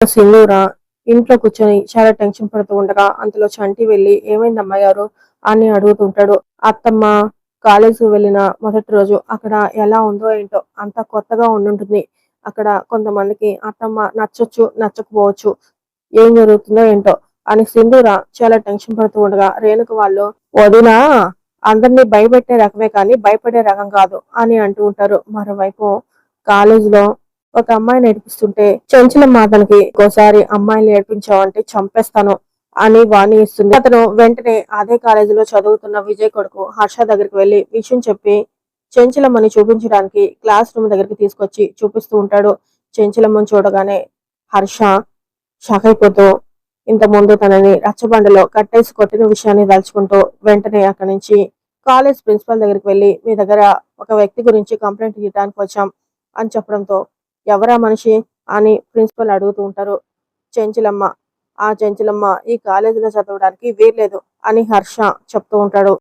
సింధూర ఇంట్లో కూర్చొని చాలా టెన్షన్ పడుతూ ఉండగా అంతలో చంటి వెళ్ళి ఏమైంది అమ్మగారు అని అడుగుతుంటాడు. అత్తమ్మ కాలేజీకి వెళ్ళిన మొదటి రోజు అక్కడ ఎలా ఉందో ఏంటో అంత కొత్తగా ఉండుంటుంది. అక్కడ కొంతమందికి అత్తమ్మ నచ్చొచ్చు నచ్చకపోవచ్చు ఏం జరుగుతుందో ఏంటో అని సింధూర చాలా టెన్షన్ పడుతూ ఉండగా రేణుక వాళ్ళు వదినా అందరినీ భయపెట్టే రకమే కానీ భయపడే రకం కాదు అని అంటూ ఉంటారు. మరోవైపు కాలేజీలో ఒక అమ్మాయి నేర్పిస్తుంటే చెంచలమ్మ అతనికి ఒకసారి అమ్మాయిని ఏడిపించావంటే చంపేస్తాను అని వాణి ఇస్తుంది. అతను వెంటనే అదే కాలేజీలో చదువుతున్న విజయ్ కొడుకు హర్ష దగ్గరికి వెళ్ళి విషయం చెప్పి చెంచలమ్మని చూపించడానికి క్లాస్ రూమ్ దగ్గరికి తీసుకొచ్చి చూపిస్తూ ఉంటాడు. చెంచలమ్మని చూడగానే హర్ష షాక్ అయిపోతూ ఇంత ముందు తనని రచ్చబండలో కట్టేసి కొట్టిన విషయాన్ని తలుచుకుంటూ వెంటనే అక్కడి నుంచి కాలేజ్ ప్రిన్సిపల్ దగ్గరికి వెళ్ళి మీ దగ్గర ఒక వ్యక్తి గురించి కంప్లైంట్ ఇవ్వడానికి వచ్చాం అని చెప్పడంతో ఎవరా మనిషి అని ప్రిన్సిపల్ అడుగుతూ ఉంటారు. చెంచులమ్మ ఆ చెంచులమ్మ ఈ కాలేజీలో చదవడానికి వీల్లేదు అని హర్ష చెప్తూ ఉంటాడు.